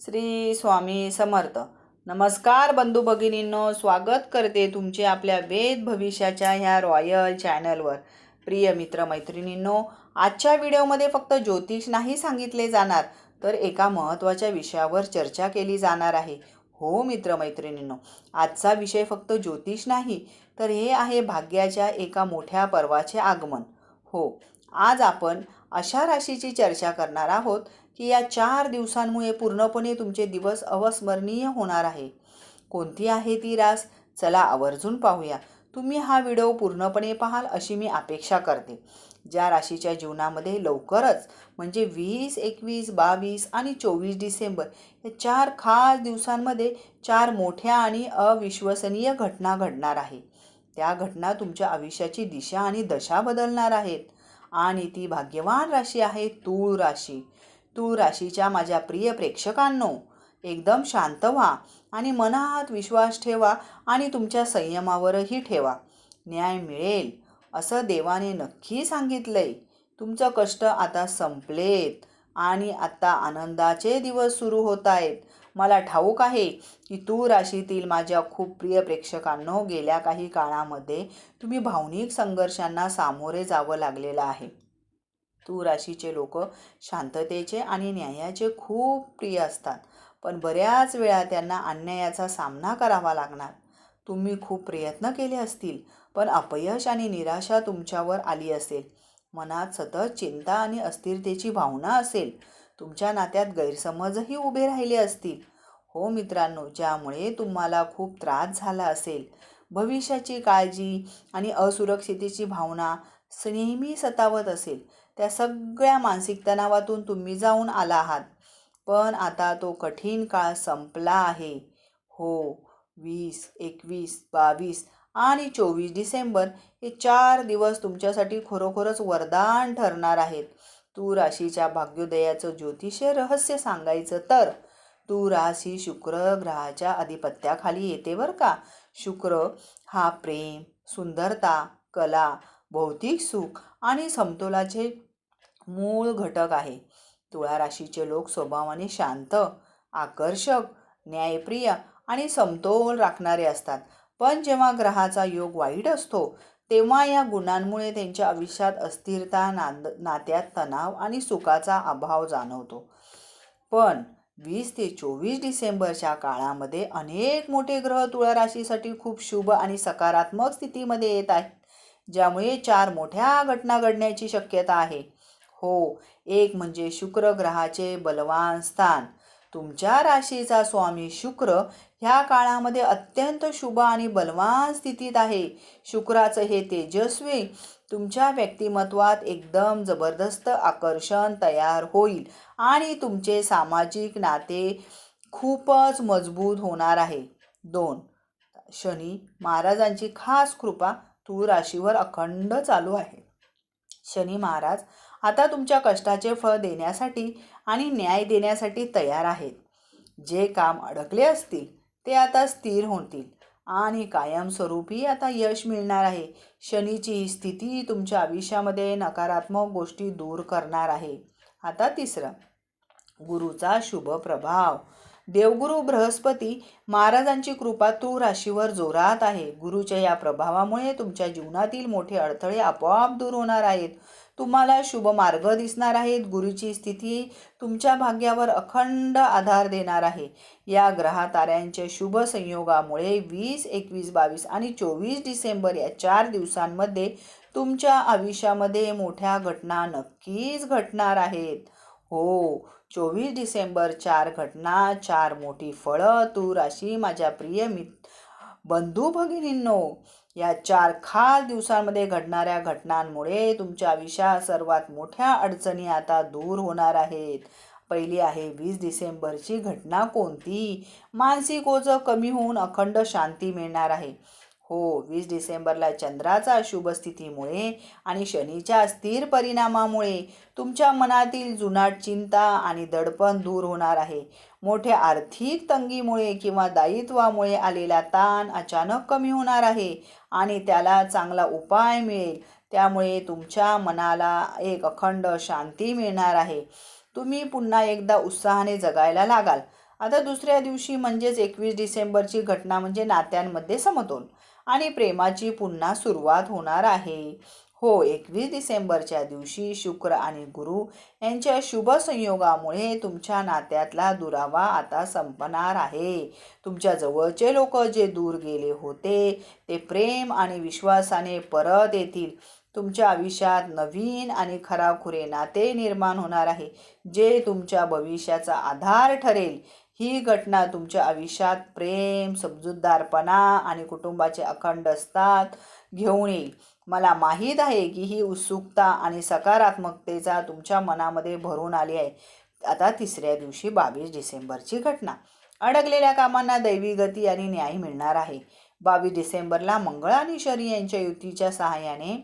श्री स्वामी समर्थ. नमस्कार बंधू भगिनींनो स्वागत करते तुमचे आपल्या वेद भविष्याच्या ह्या रॉयल चॅनलवर. प्रिय मित्र मैत्रिणींनो आजच्या व्हिडिओमध्ये फक्त ज्योतिष नाही सांगितले जाणार तर एका महत्त्वाच्या विषयावर चर्चा केली जाणार आहे. हो मित्र मैत्रिणींनो आजचा विषय फक्त ज्योतिष नाही तर हे आहे भाग्याच्या एका मोठ्या पर्वाचे आगमन. हो आज आपण अशा राशीची चर्चा करणार आहोत की या चार दिवसांमुळे पूर्णपणे तुमचे दिवस अवस्मरणीय होणार आहे. कोणती आहे ती रास? चला आवर्जून पाहूया. तुम्ही हा व्हिडिओ पूर्णपणे पाहाल अशी मी अपेक्षा करते. ज्या राशीच्या जीवनामध्ये लवकरच म्हणजे वीस एकवीस बावीस आणि चोवीस डिसेंबर या चार खास दिवसांमध्ये चार मोठ्या आणि अविश्वसनीय घटना घडणार आहे. त्या घटना तुमच्या आयुष्याची दिशा आणि दशा बदलणार आहेत. आणि ती भाग्यवान राशी आहे तूळ राशी. तूळ राशीच्या माझ्या प्रिय प्रेक्षकांनो एकदम शांत व्हा आणि मनात विश्वास ठेवा आणि तुमच्या संयमावरही ठेवा. न्याय मिळेल असं देवाने नक्की सांगितलंय. तुमचं कष्ट आता संपलेत आणि आत्ता आनंदाचे दिवस सुरू होत आहेत मला ठाऊक आहे की तू राशीतील माझ्या खूप प्रिय प्रेक्षकांनो गेल्या काही काळामध्ये तुम्ही भावनिक संघर्षांना सामोरे जावं लागलेलं आहे. तू राशीचे लोक शांततेचे आणि न्यायाचे खूप प्रिय असतात. पण बऱ्याच वेळा त्यांना अन्यायाचा सामना करावा लागणार. तुम्ही खूप प्रयत्न केले असतील पण अपयश आणि निराशा तुमच्यावर आली असेल. मनात सतत चिंता आणि अस्थिरतेची भावना असेल. तुमच्या नात्यात गैरसमजही उभे राहिले असतील. हो मित्रांनो ज्यामुळे तुम्हाला खूप त्रास झाला असेल. भविष्याची काळजी आणि असुरक्षितेची भावना नेहमी सतावत असेल. त्या सगळ्या मानसिक तणावातून तुम्ही जाऊन आला आहात. पण आता तो कठीण काळ संपला आहे. हो वीस एकवीस बावीस आणि चोवीस डिसेंबर हे चार दिवस तुमच्यासाठी खरोखरच वरदान ठरणार आहेत. तू राशीच्या भाग्योदयाचं ज्योतिषीय रहस्य सांगायचं तर? तू राशी शुक्र ग्रहाच्या अधिपत्याखाली येते बरं का? शुक्र हा प्रेम सुंदरता कला भौतिक सुख आणि समतोलाचे मूळ घटक आहे. तुळा राशीचे लोक स्वभावाने शांत आकर्षक न्यायप्रिय आणि समतोल राखणारे असतात. पण जेव्हा ग्रहाचा योग वाईट असतो तेव्हा या गुणांमुळे त्यांच्या आयुष्यात अस्थिरता नाद नात्यात तणाव आणि सुखाचा अभाव जाणवतो. पण वीस ते चोवीस डिसेंबरच्या काळामध्ये अनेक मोठे ग्रह तुळा राशीसाठी खूप शुभ आणि सकारात्मक स्थितीमध्ये येत आहेत ज्यामुळे चार मोठ्या घटना घडण्याची शक्यता आहे. हो एक म्हणजे शुक्र ग्रहाचे बलवान स्थान. तुमच्या राशीचा स्वामी शुक्र ह्या काळामध्ये अत्यंत शुभ आणि बलवान स्थितीत आहे. शुक्राचं हे तेजस्वी तुमच्या व्यक्तिमत्वात एकदम जबरदस्त आकर्षण तयार होईल आणि तुमचे सामाजिक नाते खूपच मजबूत होणार आहे. दोन शनी महाराजांची खास कृपा तूळ राशीवर अखंड चालू आहे. शनी महाराज आता तुमच्या कष्टाचे फळ देण्यासाठी आणि न्याय देण्यासाठी तयार आहेत. जे काम अडकले असतील ते आता स्थिर होतील आणि कायमस्वरूपी आता यश मिळणार आहे. शनीची ही स्थिती तुमच्या आयुष्यामध्ये नकारात्मक गोष्टी दूर करणार आहे. आता तिसरं गुरुचा शुभ प्रभाव. देवगुरु बृहस्पती महाराजांची कृपा तू राशीवर जोरात आहे. गुरुच्या या प्रभावामुळे तुमच्या जीवनातील मोठे अडथळे आपोआप दूर होणार आहेत. तुम्हाला शुभ मार्ग दिसणार आहेत. गुरुची स्थिती तुमच्या भाग्यावर अखंड आधार देणार आहे. या ग्रहताऱ्यांच्या शुभ संयोगामुळे वीस एकवीस बावीस आणि चोवीस डिसेंबर या चार दिवसांमध्ये तुमच्या आयुष्यामध्ये मोठ्या घटना नक्कीच घटणार आहेत. हो चोवीस डिसेंबर चार घटना चार मोठी फळं तू राशी माझ्या प्रिय मित बंधू भगिनींनो या चार खास दिवसांमध्ये घडणाऱ्या घटनांमुळे तुमच्या आयुष्यात सर्वात मोठ्या अडचणी आता दूर होणार आहेत. पहिली आहे वीस डिसेंबरची घटना कोणती? मानसिक ओझं कमी होऊन अखंड शांती मिळणार आहे. हो वीस डिसेंबरला चंद्राचा शुभस्थितीमुळे आणि शनीच्या स्थिर परिणामामुळे तुमच्या मनातील जुनाट चिंता आणि दडपण दूर होणार आहे. मोठ्या आर्थिक तंगीमुळे किंवा दायित्वामुळे आलेला ताण अचानक कमी होणार आहे आणि त्याला चांगला उपाय मिळेल. त्यामुळे तुमच्या मनाला एक अखंड शांती मिळणार आहे. तुम्ही पुन्हा एकदा उत्साहाने जगायला लागाल. आता दुसऱ्या दिवशी म्हणजेच एकवीस डिसेंबरची घटना म्हणजे नात्यांमध्ये समतोल. आणि प्रेमाची पुन्हा सुरुवात होणार आहे. हो एकवीस डिसेंबरच्या दिवशी शुक्र आणि गुरु यांच्या शुभ संयोगामुळे तुमच्या नात्यातला दुरावा आता संपणार आहे. तुमच्या जवळचे लोक जे दूर गेले होते ते प्रेम आणि विश्वासाने परत येतील. तुमच्या आयुष्यात नवीन आणि खराखुरे नाते निर्माण होणार आहे जे तुमच्या भविष्याचा आधार ठरेल. ही घटना तुमच्या आयुष्यात प्रेम समजूतदारपणा आणि कुटुंबाचे अखंड असतात घेऊन येईल. मला माहीत आहे की ही उत्सुकता आणि सकारात्मकतेचा तुमच्या मनामध्ये भरून आली आहे. आता तिसऱ्या दिवशी बावीस डिसेंबरची घटना. अडकलेल्या कामांना दैवी गती आणि न्याय मिळणार आहे. बावीस डिसेंबरला मंगळ आणि शरी यांच्या युतीच्या सहाय्याने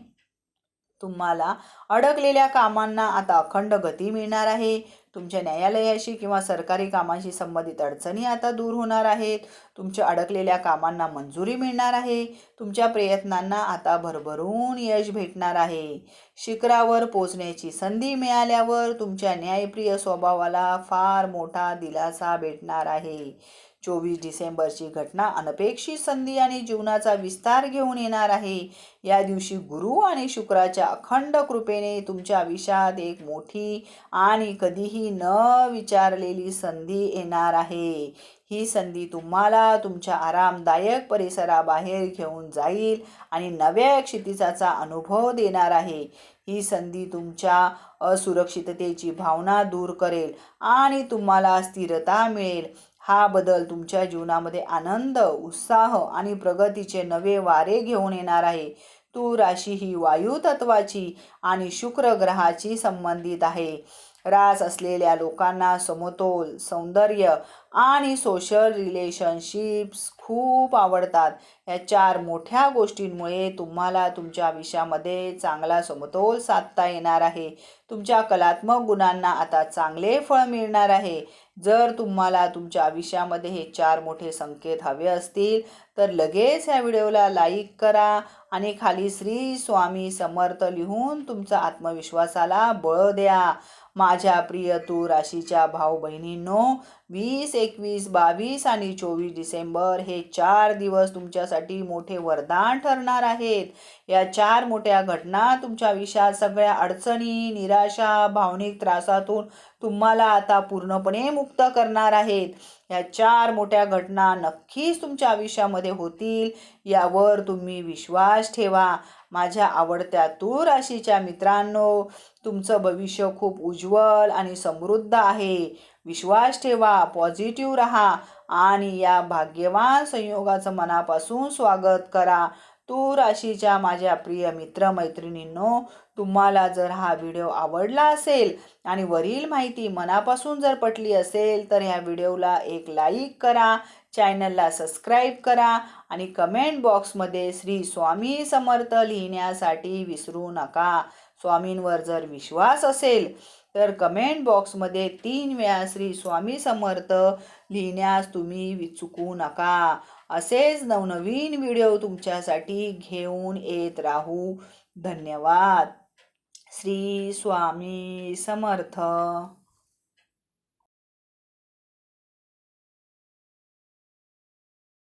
तुम्हाला अडकलेल्या कामांना आता अखंड गती मिळणार आहे. तुमच्या न्यायालयाशी किंवा सरकारी कामाशी संबंधित अडचणी आता दूर होणार आहेत. तुमच्या अडकलेल्या कामांना मंजुरी मिळणार आहे. तुमच्या प्रयत्नांना आता भरभरून यश भेटणार आहे. शिखरावर पोचण्याची संधी मिळाल्यावर तुमच्या न्यायप्रिय स्वभावाला फार मोठा दिलासा भेटणार आहे. चोवीस डिसेंबरची घटना अनपेक्षित संधी आणि जीवनाचा विस्तार घेऊन येणार आहे. या दिवशी गुरु आणि शुक्राच्या अखंड कृपेने तुमच्या आयुष्यात एक मोठी आणि कधीही न विचारलेली संधी येणार आहे. ही संधी तुम्हाला तुमच्या आरामदायक परिसराबाहेर घेऊन जाईल आणि नव्या क्षितिजाचा अनुभव देणार आहे. ही संधी तुमच्या असुरक्षिततेची भावना दूर करेल आणि तुम्हाला स्थिरता मिळेल. हा बदल तुमच्या जीवनामध्ये आनंद उत्साह आणि प्रगतीचे नवे वारे घेऊन येणार आहे. तू राशी ही वायू तत्वाची आणि शुक्र ग्रहाची संबंधित आहे. रास असलेल्या लोकांना समतोल सौंदर्य आणि सोशल रिलेशनशिप्स खूप आवडतात. या चार मोठ्या गोष्टींमुळे तुम्हाला तुमच्या आयुष्यामध्ये चांगला समतोल साधता येणार आहे. तुमच्या कलात्मक गुणांना आता चांगले फळ मिळणार आहे. जर तुम्हाला तुमच्या आयुष्यामध्ये हे चार मोठे संकेत हवे असतील तर लगेच ह्या व्हिडिओला लाईक करा आणि खाली श्री स्वामी समर्थ लिहून तुमचा आत्मविश्वासाला बळ द्या. माझ्या प्रिय तू राशीच्या भाऊ बहिणींनो वीस एकवीस बावीस आणि चोवीस डिसेंबर हे चार दिवस तुमच्यासाठी मोठे वरदान ठरणार आहेत. या चार मोठ्या घटना तुमच्या आयुष्यात सगळ्या अडचणी निराशा भावनिक त्रासातून तुम्हाला आता पूर्णपणे मुक्त करणार आहेत. या चार मोठ्या घटना नक्कीच तुमच्या आयुष्यामध्ये होतील यावर तुम्ही विश्वास ठेवा. माझ्या आवडत्या तू राशीच्या मित्रांनो तुमचं भविष्य खूप उज्ज्वल आणि समृद्ध आहे. विश्वास ठेवा पॉझिटिव्ह राहा आणि या भाग्यवान संयोगाचं मनापासून स्वागत करा. तू राशीच्या माझ्या प्रिय मित्रमैत्रिणींनो तुम्हाला जर हा व्हिडिओ आवडला असेल आणि वरील माहिती मनापासून जर पटली असेल तर ह्या व्हिडिओला एक लाईक करा चॅनलला सबस्क्राईब करा आणि कमेंट बॉक्समध्ये श्री स्वामी समर्थ लिहिण्यासाठी विसरू नका. स्वामींवर जर विश्वास असेल तर कमेंट बॉक्समध्ये तीन वेळा श्री स्वामी समर्थ लिहिण्यास तुम्ही चुकू नका. असेच नवनवीन व्हिडिओ तुमच्यासाठी घेऊन येत राहू. धन्यवाद. श्री स्वामी समर्थ.